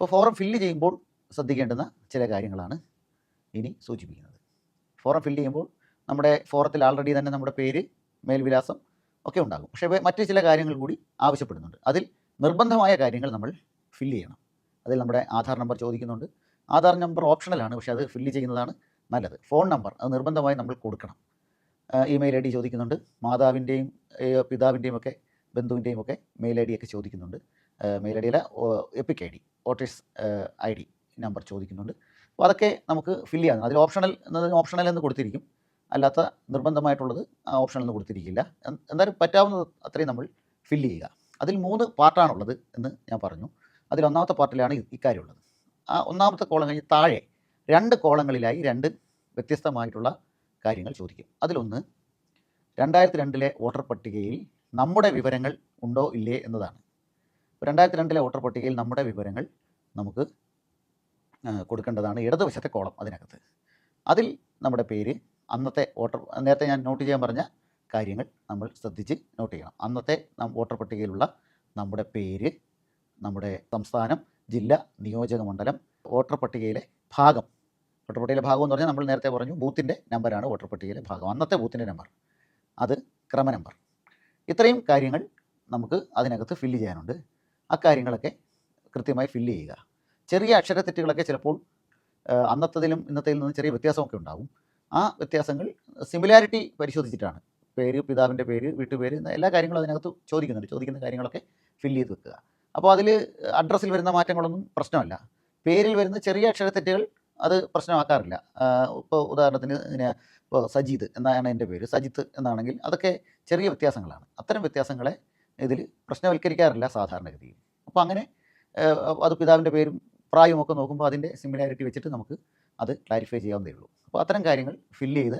ഇപ്പോൾ forum fill ചെയ്യുമ്പോൾ ശ്രദ്ധിക്കേണ്ടുന്ന ചില കാര്യങ്ങളാണ് ഇനി സൂചിപ്പിക്കുന്നത്. ഫോറം ഫില്ല് ചെയ്യുമ്പോൾ നമ്മുടെ ഫോറത്തിൽ ആൾറെഡി തന്നെ നമ്മുടെ പേര് മേൽവിലാസം ഒക്കെ ഉണ്ടാകും. പക്ഷേ മറ്റു ചില കാര്യങ്ങൾ കൂടി ആവശ്യപ്പെടുന്നുണ്ട്. അതിൽ നിർബന്ധമായ കാര്യങ്ങൾ നമ്മൾ ഫില്ല് ചെയ്യണം. അതിൽ നമ്മുടെ ആധാർ നമ്പർ ചോദിക്കുന്നുണ്ട്. ആധാർ നമ്പർ ഓപ്ഷണലാണ് പക്ഷേ അത് ഫില്ല് ചെയ്യുന്നതാണ് നല്ലത്. ഫോൺ നമ്പർ അത് നിർബന്ധമായി നമ്മൾ കൊടുക്കണം. ഇമെയിൽ ഐ ഡി ചോദിക്കുന്നുണ്ട്. മാതാവിന്റെയും പിതാവിന്റെയും ഒക്കെ ബന്ധുവിന്റെയും ഒക്കെ മെയിൽ ഐ ഡി ഒക്കെ ചോദിക്കുന്നുണ്ട്. Mail I ഡിയിലെ EPIC I D voters I D number ചോദിക്കുന്നുണ്ട്. അപ്പോൾ അതൊക്കെ നമുക്ക് ഫില്ല് ചെയ്യാം. അതിൽ ഓപ്ഷണൽ എന്നതിന് ഓപ്ഷണൽ എന്ന് കൊടുത്തിരിക്കും. അല്ലാത്ത നിർബന്ധമായിട്ടുള്ളത് ആ ഓപ്ഷണൽ എന്ന് കൊടുത്തിരിക്കില്ല. എന്തായാലും പറ്റാവുന്നത് അത്രയും നമ്മൾ ഫില്ല് ചെയ്യുക. അതിൽ മൂന്ന് പാർട്ടാണുള്ളത് എന്ന് ഞാൻ പറഞ്ഞു. അതിൽ ഒന്നാമത്തെ പാർട്ടിലാണ് ഇക്കാര്യമുള്ളത്. ആ ഒന്നാമത്തെ കോളം കഴിഞ്ഞ് താഴെ രണ്ട് കോളങ്ങളിലായി രണ്ട് വ്യത്യസ്തമായിട്ടുള്ള കാര്യങ്ങൾ ചോദിക്കും. അതിലൊന്ന് രണ്ടായിരത്തി രണ്ടിലെ വോട്ടർ പട്ടികയിൽ നമ്മുടെ വിവരങ്ങൾ ഉണ്ടോ ഇല്ലേ എന്നതാണ്. രണ്ടായിരത്തി രണ്ടിലെ വോട്ടർ പട്ടികയിൽ നമ്മുടെ വിവരങ്ങൾ നമുക്ക് കൊടുക്കേണ്ടതാണ് ഇടതുവശത്തെ കോളം അതിനകത്ത്. അതിൽ നമ്മുടെ പേര് അന്നത്തെ വോട്ടർ നേരത്തെ ഞാൻ നോട്ട് ചെയ്യാൻ പറഞ്ഞ കാര്യങ്ങൾ നമ്മൾ ശ്രദ്ധിച്ച് നോട്ട് ചെയ്യണം. അന്നത്തെ വോട്ടർ പട്ടികയിലുള്ള നമ്മുടെ പേര് നമ്മുടെ സംസ്ഥാനം ജില്ല നിയോജക മണ്ഡലം വോട്ടർ പട്ടികയിലെ ഭാഗം. വോട്ടർ പട്ടികയിലെ ഭാഗം എന്ന് പറഞ്ഞാൽ നമ്മൾ നേരത്തെ പറഞ്ഞു ബൂത്തിന്റെ നമ്പറാണ് വോട്ടർ പട്ടികയിലെ ഭാഗം. അന്നത്തെ ബൂത്തിന്റെ നമ്പർ. അത് ക്രമ നമ്പർ. ഇത്രയും കാര്യങ്ങൾ നമുക്ക് അതിനകത്ത് ഫില്ല് ചെയ്യാനുണ്ട്. ആ കാര്യങ്ങളൊക്കെ കൃത്യമായി ഫില്ല് ചെയ്യുക. ചെറിയ അക്ഷരത്തെറ്റുകളൊക്കെ ചിലപ്പോൾ അന്നത്തതിലും ഇന്നത്തേതിൽ നിന്നും ചെറിയ വ്യത്യാസമൊക്കെ ഉണ്ടാകും ആ വ്യത്യാസങ്ങൾ സിമിലാരിറ്റി പരിശോധിച്ചിട്ടാണ്. പേര് പിതാവിന്റെ പേര് വീട്ടുപേര് എല്ലാ കാര്യങ്ങളും അതിനകത്ത് ചോദിക്കുന്നുണ്ട്. ചോദിക്കുന്ന കാര്യങ്ങളൊക്കെ ഫില്ല് ചെയ്ത് വെക്കുക. അപ്പോൾ അതിൽ അഡ്രസ്സിൽ വരുന്ന മാറ്റങ്ങളൊന്നും പ്രശ്നമല്ല. പേരിൽ വരുന്ന ചെറിയ അക്ഷരത്തെറ്റുകൾ അത് പ്രശ്നമാക്കാറില്ല. ഇപ്പോൾ ഉദാഹരണത്തിന് ഇങ്ങനെ ഇപ്പോൾ സജീദ് എന്നാണ് എന്റെ പേര്. സജിത്ത് എന്നാണെങ്കിൽ അതൊക്കെ ചെറിയ വ്യത്യാസങ്ങളാണ്. അത്തരം വ്യത്യാസങ്ങളെ ഇതിൽ പ്രശ്നവൽക്കരിക്കാറില്ല സാധാരണഗതിയിൽ. അപ്പോൾ അങ്ങനെ അത് പിതാവിന്റെ പേരും പ്രായമൊക്കെ നോക്കുമ്പോൾ അതിന്റെ സിമിലാരിറ്റി വെച്ചിട്ട് നമുക്ക് അത് ക്ലാരിഫൈ ചെയ്യാവുന്നതേ ഉള്ളൂ. അപ്പോൾ അത്തരം കാര്യങ്ങൾ ഫില്ല് ചെയ്ത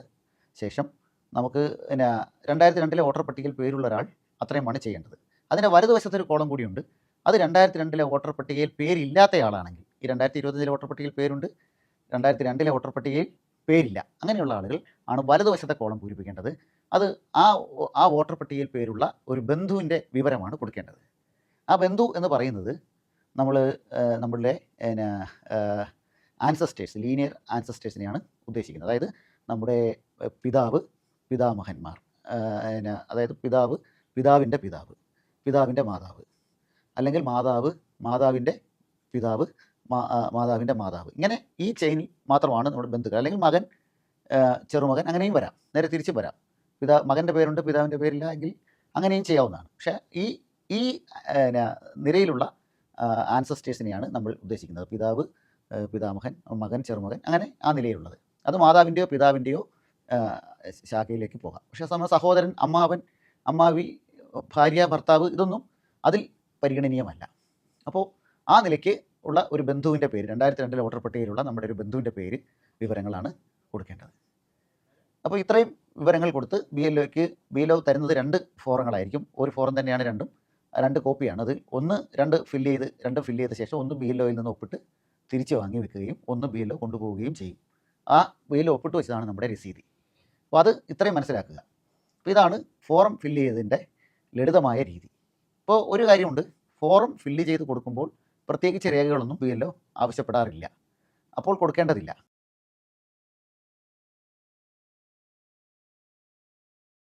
ശേഷം നമുക്ക് പിന്നെ രണ്ടായിരത്തി രണ്ടിലെ വോട്ടർ പട്ടികയിൽ പേരുള്ള ഒരാൾ അത്രയുമാണ് ചെയ്യേണ്ടത്. അതിന്റെ വലതുവശത്തൊരു കോളം കൂടിയുണ്ട്. അത് രണ്ടായിരത്തി രണ്ടിലെ വോട്ടർ പട്ടികയിൽ പേരില്ലാത്തയാളാണെങ്കിൽ ഈ രണ്ടായിരത്തി ഇരുപത്തഞ്ചിലെ വോട്ടർ പട്ടികയിൽ പേരുണ്ട് രണ്ടായിരത്തി രണ്ടിലെ വോട്ടർ പട്ടികയിൽ പേരില്ല. അങ്ങനെയുള്ള ആളുകൾ ആണ് വലതുവശത്തെ കോളം പൂരിപ്പിക്കേണ്ടത്. അത് ആ ആ വോട്ടർ പട്ടികയിൽ പേരുള്ള ഒരു ബന്ധുവിന്റെ വിവരമാണ് കൊടുക്കേണ്ടത്. ആ ബന്ധു എന്ന് പറയുന്നത് നമ്മൾ നമ്മളുടെ പിന്നെ ആൻസസ്റ്റേഴ്സ് ലീനിയർ ആൻസസ്റ്റേഴ്സിനെയാണ് ഉദ്ദേശിക്കുന്നത്. അതായത് നമ്മുടെ പിതാവ് പിതാമഹന്മാർ പിന്നെ അതായത് പിതാവ് പിതാവിന്റെ പിതാവ് പിതാവിന്റെ മാതാവ് അല്ലെങ്കിൽ മാതാവ് മാതാവിന്റെ പിതാവ് മാതാവിന്റെ മാതാവ്. ഇങ്ങനെ ഈ ചെയിനിൽ മാത്രമാണ് നമ്മുടെ ബന്ധുക്കൾ. അല്ലെങ്കിൽ മകൻ ചെറുമകൻ അങ്ങനെയും വരാം. നേരെ തിരിച്ചും വരാം. പിതാ മകന്റെ പേരുണ്ട് പിതാവിന്റെ പേരില്ല എങ്കിൽ അങ്ങനെയും ചെയ്യാവുന്നതാണ്. പക്ഷേ ഈ ഈ നിരയിലുള്ള ആൻസസ്റ്റേഴ്സിനെയാണ് നമ്മൾ ഉദ്ദേശിക്കുന്നത്. പിതാവ് പിതാമഹൻ മകൻ ചെറുമകൻ അങ്ങനെ ആ നിലയിലുള്ളത്. അത് മാതാവിന്റെയോ പിതാവിന്റെയോ ശാഖയിലേക്ക് പോകാം. പക്ഷേ നമ്മൾ സഹോദരൻ അമ്മാവൻ അമ്മാവി ഭാര്യ ഭർത്താവ് ഇതൊന്നും അതിൽ പരിഗണനീയമല്ല. അപ്പോൾ ആ നിലയ്ക്ക് ഉള്ള ഒരു ബന്ധുവിന്റെ പേര് രണ്ടായിരത്തി രണ്ടിലെ വോട്ടർ പട്ടികയിലുള്ള നമ്മുടെ ഒരു ബന്ധുവിന്റെ പേര് വിവരങ്ങളാണ് കൊടുക്കേണ്ടത്. അപ്പോൾ ഇത്രയും വിവരങ്ങൾ കൊടുത്ത് ബി എൽ ഒക്ക് ബി എൽ ഒ തരുന്നത് രണ്ട് ഫോറങ്ങളായിരിക്കും. ഒരു ഫോറം തന്നെയാണ് രണ്ടും. രണ്ട് കോപ്പിയാണ്. അത് ഒന്ന് രണ്ട് ഫില്ല് ചെയ്ത് രണ്ട് ഫില്ല് ചെയ്ത ശേഷം ഒന്ന് ബി എൽ ഒയിൽ നിന്ന് ഒപ്പിട്ട് തിരിച്ച് വാങ്ങി വെക്കുകയും ഒന്ന് ബി എൽ ഒ കൊണ്ടുപോവുകയും ചെയ്യും. ആ ബി എൽ ഒ ഒപ്പിട്ട് വെച്ചതാണ് നമ്മുടെ രസീത്. അപ്പോൾ അത് ഇത്രയും മനസ്സിലാക്കുക. അപ്പോൾ ഇതാണ് ഫോറം ഫില്ല് ചെയ്തതിന്റെ ലളിതമായ രീതി. ഇപ്പോൾ ഒരു കാര്യമുണ്ട്. ഫോറം ഫില്ല് ചെയ്ത് കൊടുക്കുമ്പോൾ പ്രത്യേകിച്ച് രേഖകളൊന്നും ബി എൽ ഒ ആവശ്യപ്പെടാറില്ല. അപ്പോൾ കൊടുക്കേണ്ടതില്ല.